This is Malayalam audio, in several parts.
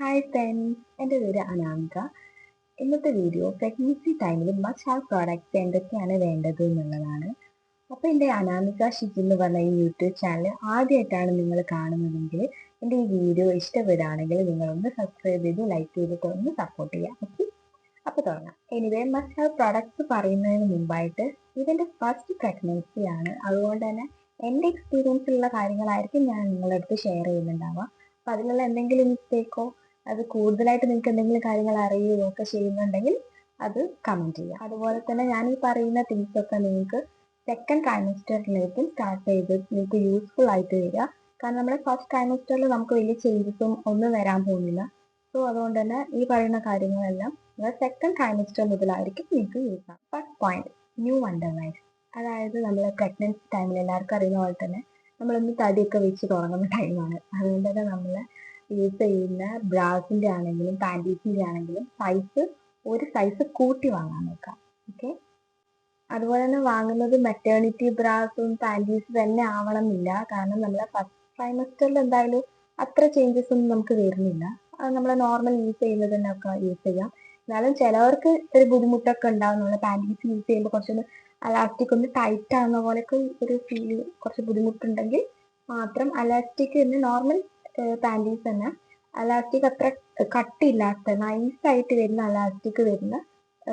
ഹായ് ഫ്രണ്ട്സ് എന്റെ പേര് അനാമിക. ഇന്നത്തെ വീഡിയോ പ്രഗ്നൻസി ടൈമിൽ മസ്റ്റ് ഹാവ് പ്രോഡക്റ്റ്സ് എന്തൊക്കെയാണ് വേണ്ടത് എന്നുള്ളതാണ്. അപ്പോൾ എന്റെ അനാമിക ഷിജി എന്ന് പറഞ്ഞ ഈ യൂട്യൂബ് ചാനൽ ആദ്യമായിട്ടാണ് നിങ്ങൾ കാണുന്നതെങ്കിൽ എന്റെ ഈ വീഡിയോ ഇഷ്ടപ്പെടുകയാണെങ്കിൽ നിങ്ങളൊന്ന് സബ്സ്ക്രൈബ് ചെയ്ത് ലൈക്ക് ചെയ്തിട്ട് ഒന്ന് സപ്പോർട്ട് ചെയ്യാം ഓക്കെ അപ്പോൾ തുടങ്ങാം. എനിവേ മസ്റ്റ് ഹാവ് പ്രോഡക്റ്റ്സ് പറയുന്നതിന് മുമ്പായിട്ട് ഇതെന്റെ ഫസ്റ്റ് പ്രഗ്നൻസി ആണ്. അതുകൊണ്ട് തന്നെ എന്റെ എക്സ്പീരിയൻസിലുള്ള കാര്യങ്ങളായിരിക്കും ഞാൻ നിങ്ങളുടെ അടുത്ത് ഷെയർ ചെയ്യുന്നുണ്ടാവുക. അപ്പോൾ അതിലുള്ള എന്തെങ്കിലും മിസ്റ്റേക്കോ അത് കൂടുതലായിട്ട് നിങ്ങൾക്ക് എന്തെങ്കിലും കാര്യങ്ങൾ അറിയുകയോ ഒക്കെ ചെയ്യുന്നുണ്ടെങ്കിൽ അത് കമന്റ് ചെയ്യാം അതുപോലെ തന്നെ ഞാൻ ഈ പറയുന്ന തിങ്സ് ഒക്കെ നിങ്ങൾക്ക് സെക്കൻഡ് ട്രൈമസ്റ്ററിലേക്കും സ്റ്റാർട്ട് ചെയ്ത് നിങ്ങൾക്ക് യൂസ്ഫുൾ ആയിട്ട് വരിക. കാരണം നമ്മുടെ ഫസ്റ്റ് ട്രൈമസ്റ്ററിൽ നമുക്ക് വലിയ ചേഞ്ചസും ഒന്നും വരാൻ പോകുന്നില്ല. സോ അതുകൊണ്ട് തന്നെ ഈ പറയുന്ന കാര്യങ്ങളെല്ലാം നിങ്ങൾ സെക്കൻഡ് ട്രൈമസ്റ്റർ മുതലായിരിക്കും നിങ്ങൾക്ക് യൂസ് ആവും ഫസ്റ്റ് പോയിന്റ് ന്യൂ വണ്ടർലൈഫ് അതായത് നമ്മൾ പ്രഗ്നൻസി ടൈമിൽ എല്ലാവർക്കും അറിയുന്ന പോലെ തന്നെ നമ്മളൊന്ന് തടിയൊക്കെ വെച്ച് തുടങ്ങുന്ന ടൈമാണ് അതുകൊണ്ട് തന്നെ നമ്മൾ യൂസ് ചെയ്യുന്ന ബ്രാസിന്റെ ആണെങ്കിലും പാന്റീസിന്റെ ആണെങ്കിലും സൈസ് ഒരു സൈസ് കൂട്ടി വാങ്ങാൻ നോക്കാം. ഓക്കെ അതുപോലെ തന്നെ വാങ്ങുന്നത് മെറ്റേണിറ്റി ബ്രാസും പാന്റീസ് തന്നെ ആവണം എന്നില്ല കാരണം നമ്മളെ ഫസ്റ്റ് ട്രൈമസ്റ്ററിൽ എന്തായാലും അത്ര ചേഞ്ചസ് ഒന്നും നമുക്ക് വരുന്നില്ല. അത് നമ്മൾ നോർമൽ യൂസ് ചെയ്യുന്നത് തന്നെ ഒക്കെ യൂസ് ചെയ്യാം. എന്നാലും ചിലവർക്ക് ഒരു ബുദ്ധിമുട്ടൊക്കെ ഉണ്ടാവും. നമ്മൾ പാന്റീസ് യൂസ് ചെയ്യുമ്പോൾ കുറച്ചൊന്ന് അലാസ്റ്റിക് ഒന്ന് ടൈറ്റ് ആവുന്ന പോലെയൊക്കെ ഒരു ഫീൽ കുറച്ച് ബുദ്ധിമുട്ടുണ്ടെങ്കിൽ മാത്രം അലാസ്റ്റിക് തന്നെ നോർമൽ പാന്റീസ് തന്നെ. അലാസ്റ്റിക് അത്ര നൈസ് നൈസായിട്ട് വരുന്ന അലാസ്റ്റിക് വരുന്ന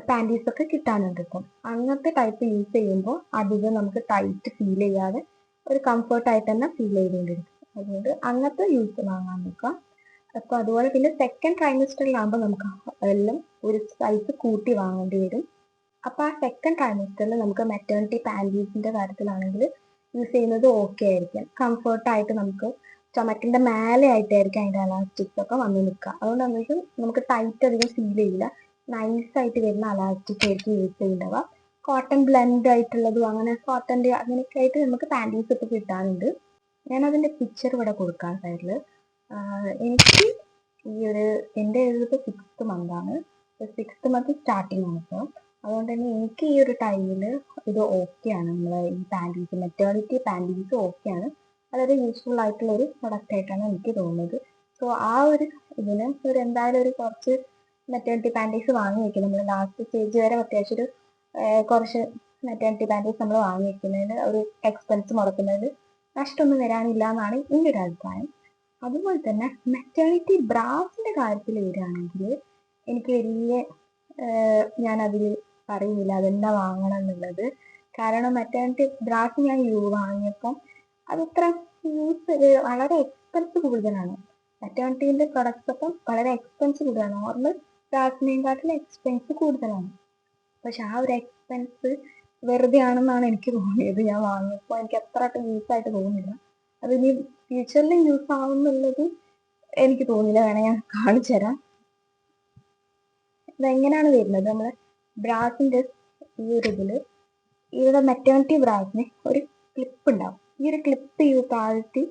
പാന്റീസ് ഒക്കെ കിട്ടാനുണ്ട് ഇപ്പം. അങ്ങനത്തെ ടൈപ്പ് യൂസ് ചെയ്യുമ്പോൾ അധികം നമുക്ക് ടൈറ്റ് ഫീൽ ചെയ്യാതെ ഒരു കംഫർട്ടായിട്ട് തന്നെ ഫീൽ ചെയ്തുകൊണ്ടിരിക്കും. അതുകൊണ്ട് അങ്ങനത്തെ യൂസ് വാങ്ങാൻ നോക്കാം. അപ്പോൾ അതുപോലെ പിന്നെ സെക്കൻഡ് ട്രൈമസ്റ്ററിലാകുമ്പോൾ നമുക്ക് എല്ലാം ഒരു സൈസ് കൂട്ടി വാങ്ങേണ്ടി വരും. അപ്പോൾ ആ സെക്കൻഡ് ട്രൈമസ്റ്ററിൽ നമുക്ക് മെറ്റേണിറ്റി പാന്റീസിന്റെ കാര്യത്തിലാണെങ്കിൽ യൂസ് ചെയ്യുന്നത് ഓക്കെ ആയിരിക്കും. കംഫർട്ടായിട്ട് നമുക്ക് സ്റ്റൊമക്കിന്റെ മേലെ ആയിട്ടായിരിക്കും അതിന്റെ അലാസ്റ്റിക്സ് ഒക്കെ വന്ന് നിൽക്കുക. അതുകൊണ്ട് നമുക്ക് നമുക്ക് ടൈറ്റ് അധികം ഫീൽ ചെയ്യില്ല. നൈസ് ആയിട്ട് വരുന്ന അലാസ്റ്റിക് ആയിരിക്കും യൂസ് ചെയ്യുന്നവ. കോട്ടൺ ബ്ലെൻഡ് ആയിട്ടുള്ളതും അങ്ങനെ കോട്ടന്റെ അങ്ങനെയൊക്കെ ആയിട്ട് നമുക്ക് പാന്റീസ് ഒക്കെ കിട്ടാറുണ്ട്. ഞാൻ അതിന്റെ പിക്ചർ ഇവിടെ കൊടുക്കാം സൈഡിൽ എനിക്ക് ഈ ഒരു എന്റെ ഇതിപ്പോൾ സിക്സ്ത് മന്താണ് സിക്സ്ത് മന്ത് സ്റ്റാർട്ടിങ് ആണ് ഇപ്പോൾ അതുകൊണ്ട് തന്നെ എനിക്ക് ഈ ഒരു ടൈമിൽ ഇത് ഓക്കെയാണ് നമ്മളെ ഈ പാന്റീസ് മെറ്റേണിറ്റി പാന്റീസ് ഓക്കെയാണ് വളരെ യൂസ്ഫുൾ ആയിട്ടുള്ള ഒരു പ്രൊഡക്റ്റ് ആയിട്ടാണ് എനിക്ക് തോന്നുന്നത്. സോ ആ ഒരു ഇതിന് ഒരു എന്തായാലും ഒരു കുറച്ച് മെറ്റേണിറ്റി പാന്റീസ് വാങ്ങി വെക്കും നമ്മൾ ലാസ്റ്റ് സ്റ്റേജ് വരെ അത്യാവശ്യം ഒരു കുറച്ച് മെറ്റേണിറ്റി പാന്റീസ് നമ്മൾ വാങ്ങി വെക്കുന്നതിന് ഒരു എക്സ്പെൻസ് മുടക്കുന്നതിൽ നഷ്ടമൊന്നും വരാനില്ല എന്നാണ് എന്റെ ഒരു അഭിപ്രായം. അതുപോലെ തന്നെ മെറ്റേണിറ്റി ബ്രാസിന്റെ കാര്യത്തിൽ വരികയാണെങ്കിൽ എനിക്ക് വലിയ ഞാൻ അതിൽ പറയുന്നില്ല അതെന്താ വാങ്ങണം എന്നുള്ളത്. കാരണം മെറ്റേണിറ്റി ബ്രാസ് ഞാൻ യൂ വാങ്ങിയപ്പം അതത്ര യൂസ് വളരെ എക്സ്പെൻസ് കൂടുതലാണ്. മെറ്റേണിറ്റീന്റെ പ്രൊഡക്ട്സ് അപ്പം വളരെ എക്സ്പെൻസ് കൂടുതലാണ്. നോർമൽ ബ്രാസിനെക്കാട്ടിലും എക്സ്പെൻസ് കൂടുതലാണ്. പക്ഷെ ആ ഒരു എക്സ്പെൻസ് വെറുതെ ആണെന്നാണ് എനിക്ക് തോന്നിയത്. ഞാൻ വാങ്ങിയപ്പോൾ എനിക്ക് അത്രയായിട്ട് യൂസ് ആയിട്ട് തോന്നുന്നില്ല അത് ഇനി ഫ്യൂച്ചറിൽ യൂസ് ആവുന്നുള്ളത് എനിക്ക് തോന്നില്ല വേണേ ഞാൻ കാണിച്ചു തരാം. ഇതെങ്ങനെയാണ് വരുന്നത്? നമ്മൾ ബ്രാസിന്റെ ഈ ഒരു ഇതിൽ ഇവിടെ മെറ്റേണിറ്റി ബ്രാസിന് ഒരു ക്ലിപ്പ് ഉണ്ടാവും. ഈ ഒരു ക്ലിപ്പ് യൂസ് താഴ്ത്തി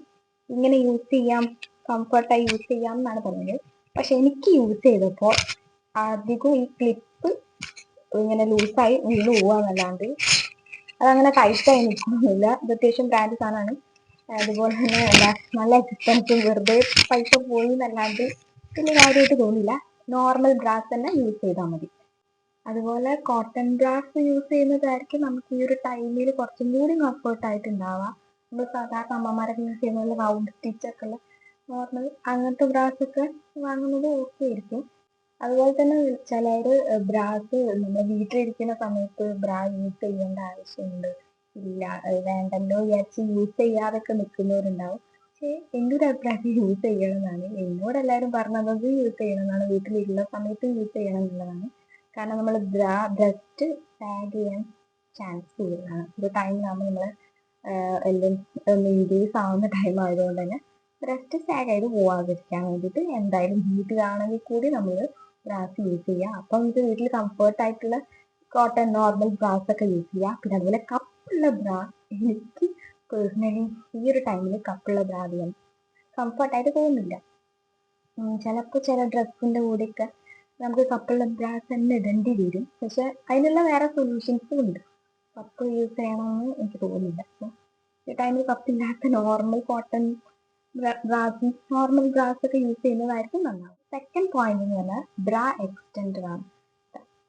ഇങ്ങനെ യൂസ് ചെയ്യാം കംഫർട്ടായി യൂസ് ചെയ്യാം എന്നാണ് പറഞ്ഞത്. പക്ഷെ എനിക്ക് യൂസ് ചെയ്തപ്പോൾ അധികം ഈ ക്ലിപ്പ് ഇങ്ങനെ ലൂസായി വീണ് പോവാന്നല്ലാണ്ട് അതങ്ങനെ ടൈറ്റായി നിൽക്കുന്നില്ല. ഇത് അത്യാവശ്യം ബ്രാൻഡ് സാധനമാണ്. അതുപോലെ തന്നെ നല്ല എക്സ്പെൻസും വെറുതെ പൈസ പോയി എന്നല്ലാണ്ട് വലിയ കാര്യമായിട്ട് തോന്നില്ല നോർമൽ ബ്രാസ് തന്നെ യൂസ് ചെയ്താൽ മതി. അതുപോലെ കോട്ടൺ ബ്രാസ് യൂസ് ചെയ്യുന്നതായിരിക്കും നമുക്ക് ഈ ഒരു ടൈമിൽ കുറച്ചും കൂടി കംഫർട്ടായിട്ട് ഉണ്ടാവുക നമ്മൾ സാധാരണ അമ്മമാരൊക്കെ യൂസ് ചെയ്യുന്ന റൗണ്ട് സ്റ്റിച്ചൊക്കെ ഉള്ള നോർമൽ അങ്ങനത്തെ ബ്രാസ് ഒക്കെ വാങ്ങുന്നത് ഓക്കെ ആയിരിക്കും. അതുപോലെ തന്നെ ചിലർ ബ്രാസ് നമ്മൾ വീട്ടിലിരിക്കുന്ന സമയത്ത് ബ്രാ യൂസ് ചെയ്യേണ്ട ആവശ്യമുണ്ട്. ഇല്ല വേണ്ടല്ലോ വിചാരിച്ച് യൂസ് ചെയ്യാതൊക്കെ നിൽക്കുന്നവരുണ്ടാവും പക്ഷേ എന്റെ ഒരു അഭിപ്രായത്തിൽ യൂസ് ചെയ്യണം എന്നാണ് എന്നോട് എല്ലാവരും പറഞ്ഞത് യൂസ് ചെയ്യണം എന്നാണ് വീട്ടിലുള്ള സമയത്ത് യൂസ് ചെയ്യണം എന്നുള്ളതാണ് കാരണം നമ്മൾ ബ്രാ ബ്രസ്റ്റ് ടാഗ് ചെയ്യാൻ ചാൻസ് കൂടുതലാണ്. ഒരു ടൈമിലാകുമ്പോൾ നമ്മൾ എല്ലാം ഒന്ന് ഇൻക്രീസ് ആവുന്ന ടൈം ആയതുകൊണ്ട് തന്നെ ബ്രസ്റ്റ് സ്റ്റാഗ് ആയിട്ട് പോവാതിരിക്കാൻ വേണ്ടിയിട്ട് എന്തായാലും വീട്ടിലാണെങ്കിൽ കൂടി നമ്മൾ ബ്രാസ് യൂസ് ചെയ്യുക അപ്പം നമുക്ക് വീട്ടിൽ കംഫർട്ടായിട്ടുള്ള കോട്ടൺ നോർമൽ ബ്രാസ് ഒക്കെ യൂസ് ചെയ്യുക പിന്നെ അതുപോലെ കപ്പുള്ള ബ്രാ എനിക്ക് പേഴ്സണലി ഈ ഒരു ടൈമിൽ കപ്പുള്ള ബ്രാ അധികം കംഫർട്ടായിട്ട് തോന്നുന്നില്ല. ചിലപ്പോൾ ചില ഡ്രസ്സിന്റെ കൂടെയൊക്കെ നമുക്ക് കപ്പുള്ള ബ്രാസ് തന്നെ ഇടേണ്ടി വരും. പക്ഷെ അതിനുള്ള വേറെ സൊല്യൂഷൻസും ഉണ്ട്. കപ്പ് യൂസ് ചെയ്യണമെന്ന് എനിക്ക് തോന്നുന്നില്ല. അപ്പോൾ ഈ ടൈമിൽ കപ്പില്ലാത്ത normal cotton bras normal bras ഒക്കെ യൂസ് ചെയ്യുന്നതായിരിക്കും നന്നാവും. സെക്കൻഡ് പോയിന്റ് എന്ന് പറഞ്ഞാൽ ബ്രാ എക്സ്റ്റൻഡർ ആണ്.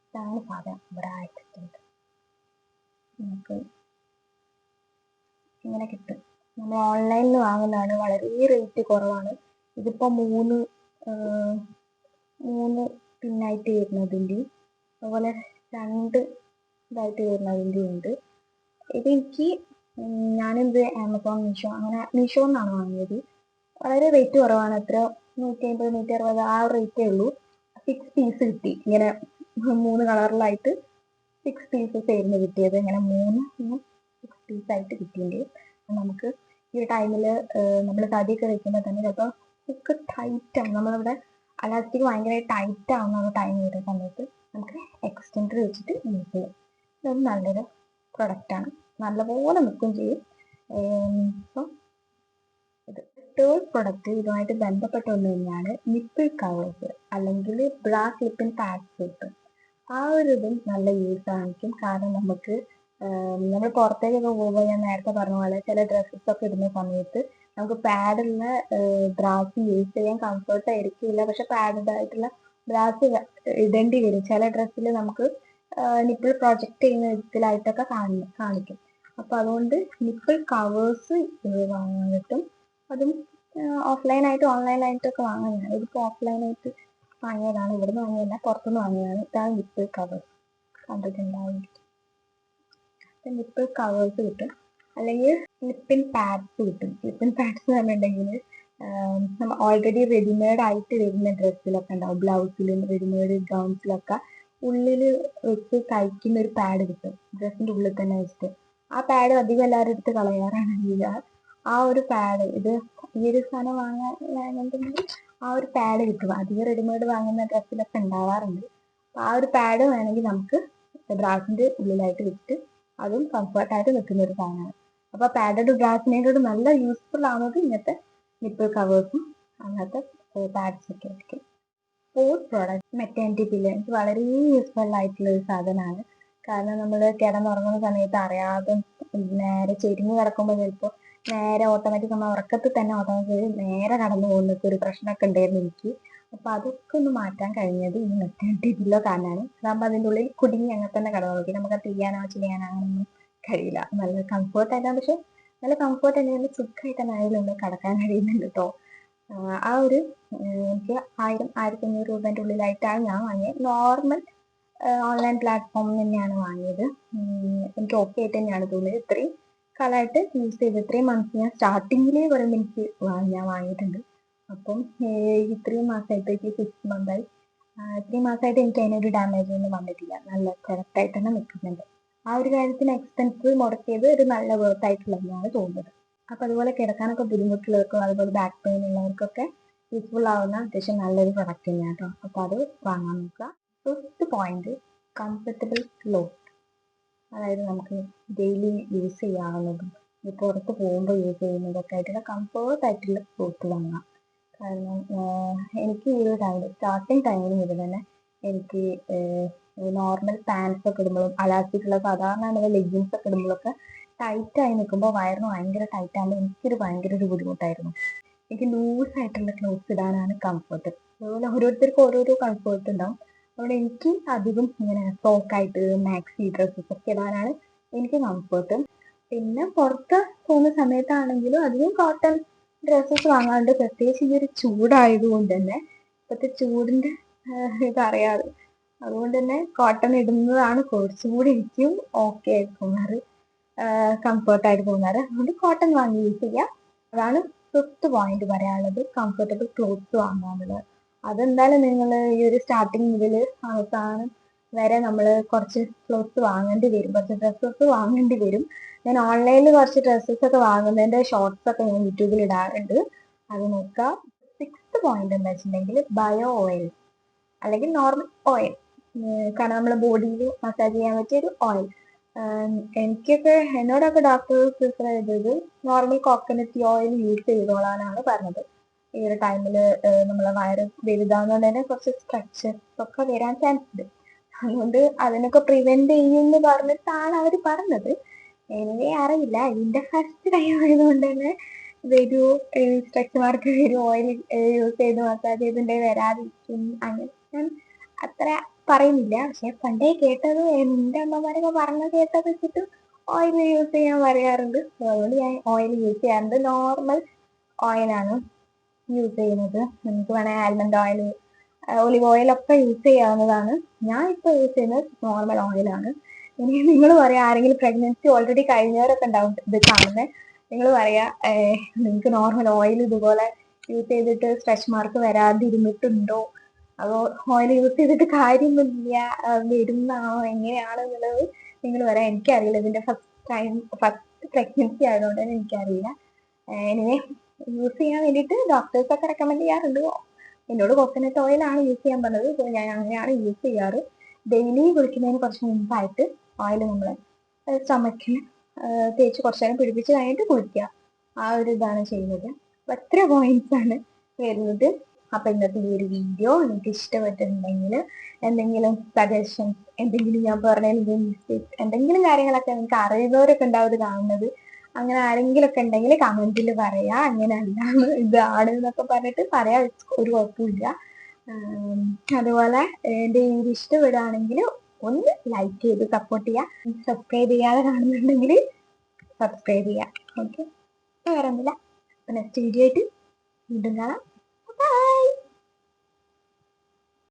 ഇതാണ് സാധനം ബ്രാ എക്സ്റ്റൻഡർ നമുക്ക് ഇങ്ങനെ കിട്ടും. നമ്മൾ ഓൺലൈനിൽ വാങ്ങുന്നതാണ് വളരെ റേറ്റ് കുറവാണ്. ഇതിപ്പോൾ മൂന്ന് മൂന്ന് പിന്നായിട്ട് വരുന്നതിന്റെ അതുപോലെ രണ്ട് ഇതായിട്ട് വരുന്നതിന്റെ ഉണ്ട്. ഇതെനിക്ക് ഞാനിത് ആമസോൺ മീഷോ അങ്ങനെ മീഷോ എന്നാണ് വാങ്ങിയത്. വളരെ റേറ്റ് കുറവാണ്. എത്ര? നൂറ്റി അമ്പത് നൂറ്റി അറുപത് ആ റേറ്റേ ഉള്ളൂ. സിക്സ് പീസ് കിട്ടി. ഇങ്ങനെ മൂന്ന് കളറിലായിട്ട് സിക്സ് പീസസ് ആയിരുന്നു കിട്ടിയത്. ഇങ്ങനെ മൂന്ന് സിക്സ് പീസ് ആയിട്ട് കിട്ടിയിട്ടുണ്ട്. നമുക്ക് ഈ ടൈമിൽ നമ്മൾ തടിയൊക്കെ വെക്കുമ്പോൾ തന്നെ ചിലപ്പോൾ ഒക്കെ ടൈറ്റ് നമ്മളിവിടെ അലാസ്റ്റിക് ഭയങ്കര ടൈറ്റ് ആവുന്ന ടൈം വരുന്ന സമയത്ത് നമുക്ക് എക്സ്റ്റൻഡർ വെച്ചിട്ട് യൂസ് ചെയ്യാം. ഇത് നല്ലൊരു പ്രൊഡക്റ്റാണ് നല്ലപോലെ നിൽക്കും ചെയ്യും. അപ്പം ഇത് തേർഡ് പ്രൊഡക്റ്റ് ഇതുമായിട്ട് ബന്ധപ്പെട്ട ഒന്ന് തന്നെയാണ് നിപ്പിൾ കവേഴ്സ് അല്ലെങ്കിൽ bra clip in pack clip ആ ഒരു ഇതും നല്ല യൂസ് ആയിരിക്കും. കാരണം നമുക്ക് നമ്മൾ പുറത്തേക്കൊക്കെ പോകുമ്പോൾ ഞാൻ നേരത്തെ പറഞ്ഞ പോലെ ചില ഡ്രസ്സസ് ഒക്കെ ഇടുന്ന സമയത്ത് നമുക്ക് പാഡുള്ള ബ്രാസ് യൂസ് ചെയ്യാൻ കംഫർട്ട് ആയിരിക്കില്ല. പക്ഷെ പാഡഡ് ആയിട്ടുള്ള ബ്രാസ് ഇടേണ്ടി വരും. ചില ഡ്രസ്സിൽ നമുക്ക് നിപ്പിൾ പ്രൊജക്റ്റ് ചെയ്യുന്ന വിധത്തിലായിട്ടൊക്കെ കാണി കാണിക്കും. അപ്പോൾ അതുകൊണ്ട് നിപ്പിൾ കവേഴ്സ് വാങ്ങാൻ കിട്ടും അതും ആയിട്ടൊക്കെ ഓൺലൈനായിട്ടൊക്കെ ഇതിപ്പോ ഇതിപ്പോൾ ഓഫ്ലൈനായിട്ട് വാങ്ങിയതാണ് ഇവിടുന്ന് വാങ്ങിയല്ല പുറത്തുനിന്ന് വാങ്ങിയതാണ്. ഇതാണ് നിപ്പിൾ കവേഴ്സ് കണ്ടിട്ടുണ്ടാവും നിപ്പിൾ കവേഴ്സ് കിട്ടും. അല്ലെങ്കിൽ സ്ലിപ്പിൻ പാഡ്സ് കിട്ടും. സ്ലിപ്പിൻ പാഡ്സ് എന്ന് പറഞ്ഞിട്ടുണ്ടെങ്കിൽ നമ്മൾ ഓൾറെഡി റെഡിമെയ്ഡ് ആയിട്ട് വരുന്ന ഡ്രസ്സിലൊക്കെ ഉണ്ടാവും. ബ്ലൗസിലും റെഡിമെയ്ഡ് ഗൗൺസിലൊക്കെ ഉള്ളിൽ വെച്ച് കഴിക്കുന്ന ഒരു പാഡ് കിട്ടും. ഡ്രസ്സിന്റെ ഉള്ളിൽ തന്നെ വെച്ചിട്ട്. ആ പാഡ് അധികം എല്ലാവരും എടുത്ത് കളയാറാണ് ചെയ്യുക ആ ഒരു പാഡ് ഇത് ഈ ഒരു സാധനം വാങ്ങാനുണ്ടെങ്കിൽ ആ ഒരു പാഡ് കിട്ടും. അധികം റെഡിമെയ്ഡ് വാങ്ങുന്ന ഡ്രസ്സിലൊക്കെ ഉണ്ടാവാറുണ്ട്. ആ ഒരു പാഡ് വേണമെങ്കിൽ നമുക്ക് ഡ്രാസിന്റെ ഉള്ളിലായിട്ട് വെച്ചിട്ട് അതും കംഫർട്ടായിട്ട് നിൽക്കുന്ന ഒരു സാധനമാണ്. അപ്പോൾ പാഡഡ് ബ്രാസിനേക്കാൾ നല്ല യൂസ്ഫുൾ ആവുന്നത് ഇങ്ങനത്തെ നിപ്പിൾ കവേഴ്സും അങ്ങനത്തെ പാഡ്സൊക്കെ ആയിരിക്കും. ഫോർത്ത് പ്രോഡക്റ്റ് മെറ്റാനിറ്റി പില്ല് എനിക്ക് വളരെ യൂസ്ഫുൾ ആയിട്ടുള്ള ഒരു സാധനമാണ്. കാരണം നമ്മൾ കിടന്നുറങ്ങുന്ന സമയത്ത് അറിയാതെ നേരെ ചെരിഞ്ഞ് കിടക്കുമ്പോൾ ചിലപ്പോൾ നേരെ ഓട്ടോമാറ്റിക് നമ്മൾ ഉറക്കത്തിൽ തന്നെ ഓട്ടോമാറ്റിക് നേരെ കടന്നു പോകുന്നൊക്കെ ഒരു പ്രശ്നമൊക്കെ ഉണ്ടായിരുന്നു എനിക്ക്. അപ്പോൾ അതൊക്കെ ഒന്ന് മാറ്റാൻ കഴിഞ്ഞത് ഈ മെറ്റാനിറ്റി പില്ലോ കാരണമാണ്. അതാകുമ്പോൾ അതിന്റെ ഉള്ളിൽ കുടുങ്ങി അങ്ങനെ തന്നെ കടന്നു നമുക്ക് ചെയ്യാനോ ചെയ്യാനോ അങ്ങനെയൊന്നും കഴിയില്ല. നല്ല കംഫർട്ട് ആയിട്ടാണ്. പക്ഷെ നല്ല കംഫർട്ട് തന്നെയാണ് സുഖമായിട്ട് തന്നെ അതിലുള്ളിൽ കിടക്കാൻ കഴിയുന്നുണ്ട് കേട്ടോ ആ ഒരു എനിക്ക് ആയിരം ആയിരത്തി അഞ്ഞൂറ് രൂപേന്റെ ഉള്ളിലായിട്ടാണ് ഞാൻ വാങ്ങിയത് നോർമൽ ഓൺലൈൻ പ്ലാറ്റ്ഫോമിൽ തന്നെയാണ് വാങ്ങിയത്. എനിക്ക് ഓക്കെ ആയിട്ട് തന്നെയാണ് തോന്നിയത്. ഇത്രയും കാലമായിട്ട് യൂസ് ചെയ്ത് ഇത്രയും മന്ത്സ് ഞാൻ സ്റ്റാർട്ടിങ്ങിലേ പറയുമ്പോൾ എനിക്ക് ഞാൻ വാങ്ങിയിട്ടുണ്ട്. അപ്പം ഇത്രയും മാസമായിട്ടേക്ക് സിക്സ് മന്തായി ഇത്രയും മാസമായിട്ട് എനിക്ക് അതിനൊരു ഡാമേജ് ഒന്നും വന്നിട്ടില്ല. നല്ല കറക്റ്റായിട്ട് തന്നെ നിൽക്കുന്നുണ്ട്. ആ ഒരു കാര്യത്തിന് എക്സ്പെൻസ് മുടക്കിയത് ഒരു നല്ല വർത്ത് ആയിട്ടുള്ളതെന്നാണ് തോന്നുന്നത്. അപ്പം അതുപോലെ കിടക്കാനൊക്കെ ബുദ്ധിമുട്ടുള്ളവർക്കും അതുപോലെ ബാക്ക് പെയിൻ ഉള്ളവർക്കൊക്കെ യൂസ്ഫുൾ ആവുന്ന അത്യാവശ്യം നല്ലൊരു പ്രൊഡക്റ്റ് തന്നെയാണ് കേട്ടോ അപ്പോൾ അത് വാങ്ങാൻ നോക്കുക. ഫസ്റ്റ് പോയിന്റ് കംഫർട്ടബിൾ ക്ലോത്ത് അതായത് നമുക്ക് ഡെയിലി യൂസ് ചെയ്യാവുന്നതും പുറത്ത് പോകുമ്പോൾ യൂസ് ചെയ്യുന്നതൊക്കെ ആയിട്ടുള്ള കംഫേർട്ട് ആയിട്ടുള്ള ക്ലോത്ത് വാങ്ങാം. കാരണം എനിക്ക് ഈ ഒരു ടൈമിൽ സ്റ്റാർട്ടിങ് ടൈമിൽ മുതൽ തന്നെ എനിക്ക് നോർമൽ പാൻസ് ഒക്കെ ഇടുമ്പോഴും അലാസ്റ്റിക് ഉള്ള സാധാരണ ലെഗിൻസ് ഒക്കെ ഇടുമ്പോഴൊക്കെ ടൈറ്റ് ആയി നിൽക്കുമ്പോൾ വയറിന് ഭയങ്കര ടൈറ്റ് ആകുമ്പോൾ എനിക്കൊരു ഭയങ്കര ഒരു ബുദ്ധിമുട്ടായിരുന്നു. എനിക്ക് ലൂസ് ആയിട്ടുള്ള ക്ലോത്ത്സ് ഇടാനാണ് കംഫർട്ട് അതുപോലെ ഓരോരുത്തർക്കും ഓരോരോ കംഫർട്ട് ഉണ്ടാവും. അതുകൊണ്ട് എനിക്ക് അധികം ഇങ്ങനെ സോക്കായിട്ട് മാക്സി ഡ്രസ്സസ് ഒക്കെ ഇടാനാണ് എനിക്ക് കംഫർട്ട് പിന്നെ പുറത്ത് പോകുന്ന സമയത്താണെങ്കിലും അധികം കോട്ടൺ ഡ്രസ്സസ് വാങ്ങാറുണ്ട്. പ്രത്യേകിച്ച് ഈ ഒരു ചൂടായതുകൊണ്ട് തന്നെ ഇപ്പോഴത്തെ ചൂടിന്റെ ഇതറിയാതെ അതുകൊണ്ട് തന്നെ കോട്ടൺ ഇടുന്നതാണ് കുറച്ചും കൂടി എനിക്കും ഓക്കെ ആയിട്ട് തോന്നാറ് കംഫർട്ടായിട്ട് തോന്നാറ് അതുകൊണ്ട് കോട്ടൺ വാങ്ങി യൂസ് ചെയ്യാം. അതാണ് ഫിഫ്ത്ത് പോയിന്റ് പറയാനുള്ളത് കംഫർട്ടബിൾ ക്ലോത്ത്സ് വാങ്ങാനുള്ളത്. അതെന്തായാലും നിങ്ങൾ ഈ ഒരു സ്റ്റാർട്ടിങ് മുതൽ അവസാനം വരെ നമ്മൾ കുറച്ച് ക്ലോത്ത്സ് വാങ്ങേണ്ടി വരും. കുറച്ച് ഡ്രസ്സസ് വാങ്ങേണ്ടി വരും. ഞാൻ ഓൺലൈനിൽ കുറച്ച് ഡ്രസ്സസ് ഒക്കെ വാങ്ങുന്നതിന്റെ ഷോർട്സ് ഒക്കെ ഞാൻ യൂട്യൂബിൽ ഇടാറുണ്ട്. അത് നോക്കാം. സിക്സ്ത് പോയിന്റ് എന്താ വെച്ചിട്ടുണ്ടെങ്കിൽ ബയോ ഓയിൽ അല്ലെങ്കിൽ നോർമൽ ഓയിൽ കാരണം നമ്മളെ ബോഡിയിൽ മസാജ് ചെയ്യാൻ പറ്റിയ ഒരു ഓയിൽ എനിക്കൊക്കെ എന്നോടൊക്കെ ഡോക്ടർ പ്രിഫർ ചെയ്തത് നോർമൽ കോക്കനട്ട് ഓയിൽ യൂസ് ചെയ്തോളാനാണ് പറഞ്ഞത്. ഈ ഒരു ടൈമിൽ നമ്മളെ വയറ് വലുതാകുന്നതുകൊണ്ട് തന്നെ കുറച്ച് സ്ട്രക്ചേഴ്സ് ഒക്കെ വരാൻ ചാൻസ് ഉണ്ട്. അതുകൊണ്ട് അതിനൊക്കെ പ്രിവെന്റ് ചെയ്യുമെന്ന് പറഞ്ഞിട്ടാണ് അവർ പറഞ്ഞത്. എനിവേ അറിയില്ല ഇതിന്റെ ഫസ്റ്റ് ടൈം ആയതുകൊണ്ട് തന്നെ വരൂ സ്ട്രെച്ച് മാർക്ക് വരും ഓയിൽ യൂസ് ചെയ്ത് മസാജ് ചെയ്തിട്ടുണ്ടെങ്കിൽ വരാതിരിക്കും. അങ്ങനെ അത്ര പറയുന്നില്ല. പക്ഷെ പണ്ടേ കേട്ടത് എന്റെ അമ്മമാരൊക്കെ പറഞ്ഞ കേട്ടത് വെച്ചിട്ട് ഓയിൽ യൂസ് ചെയ്യാൻ പറയാറുണ്ട്. അതുകൊണ്ട് ഞാൻ ഓയിൽ യൂസ് ചെയ്യാറുണ്ട്. നോർമൽ ഓയിലാണ് യൂസ് ചെയ്യുന്നത്. നമുക്ക് വേണമെങ്കിൽ ആൽമണ്ട് ഓയിൽ ഒലിവ് ഒക്കെ യൂസ് ചെയ്യാവുന്നതാണ്. ഞാൻ ഇപ്പോൾ യൂസ് ചെയ്യുന്നത് നോർമൽ ഓയിലാണ് ഇനി നിങ്ങൾ പറയാം ആരെങ്കിലും പ്രഗ്നൻസി ഓൾറെഡി കഴിഞ്ഞവരൊക്കെ ഉണ്ടാവും ഇത് കാണുന്നത് നിങ്ങൾ പറയാ നിങ്ങൾക്ക് നോർമൽ ഓയിൽ ഇതുപോലെ യൂസ് ചെയ്തിട്ട് സ്ട്രെച്ച് മാർക്ക് വരാതിരുന്നിട്ടുണ്ടോ? അതോ ഓയിൽ യൂസ് ചെയ്തിട്ട് കാര്യമൊന്നുമില്ല. വരുന്നാണോ എങ്ങനെയാണ് എന്നുള്ളത് നിങ്ങൾ പറയാം. എനിക്കറിയില്ല. ഇതിന്റെ ഫസ്റ്റ് ടൈം ഫസ്റ്റ് പ്രഗ്നൻസി ആയതുകൊണ്ട് തന്നെ എനിക്കറിയില്ല. എനിവേ യൂസ് ചെയ്യാൻ വേണ്ടിയിട്ട് ഡോക്ടേഴ്സ് ഒക്കെ റെക്കമെൻഡ് ചെയ്യാറുണ്ട്. എന്നോട് കോക്കനട്ട് ഓയിൽ ആണ് യൂസ് ചെയ്യാൻ പറഞ്ഞത്. സോ ഞാൻ അങ്ങനെയാണ് യൂസ് ചെയ്യാറ്. ഡെയിലി കുളിക്കുന്നതിന് കുറച്ച് മുമ്പായിട്ട് ഓയിൽ നമ്മൾ സ്റ്റമക്കിൽ തേച്ച് കുറച്ച് നേരം പിടിപ്പിച്ച് കഴിഞ്ഞിട്ട് കുളിക്കുക. ആ ഒരു ഇതാണ് ചെയ്യുന്നത്. അപ്പൊ എത്ര പോയിന്റ്സ് ആണ് വരുന്നത്. അപ്പൊ ഇന്നത്തെ ഈ ഒരു വീഡിയോ നിങ്ങൾക്ക് ഇഷ്ടപ്പെട്ടിട്ടുണ്ടെങ്കിൽ എന്തെങ്കിലും സജഷൻസ് എന്തെങ്കിലും ഞാൻ പറഞ്ഞതിൽ മിസ്റ്റേക്സ് എന്തെങ്കിലും കാര്യങ്ങളൊക്കെ നിങ്ങൾക്ക് അറിയുന്നവരൊക്കെ ഉണ്ടാവും കാണുന്നത്. അങ്ങനെ ആരെങ്കിലും ഒക്കെ ഉണ്ടെങ്കിൽ കമന്റിൽ പറയാ അങ്ങനല്ല ഇതാണ് എന്നൊക്കെ പറഞ്ഞിട്ട് പറയാ ഒരു കുഴപ്പമില്ല. അതുപോലെ എന്റെ ഈ ഒരു ഇഷ്ടപ്പെടുകയാണെങ്കിൽ ഒന്ന് ലൈക്ക് ചെയ്ത് സപ്പോർട്ട് ചെയ്യുക സബ്സ്ക്രൈബ് ചെയ്യാതെ കാണുന്നുണ്ടെങ്കിൽ സബ്സ്ക്രൈബ് ചെയ്യുക ഓക്കെ വേറെ ഒന്നുമില്ല നെക്സ്റ്റ് വീഡിയോ ആയിട്ട് വീണ്ടും കാണാം.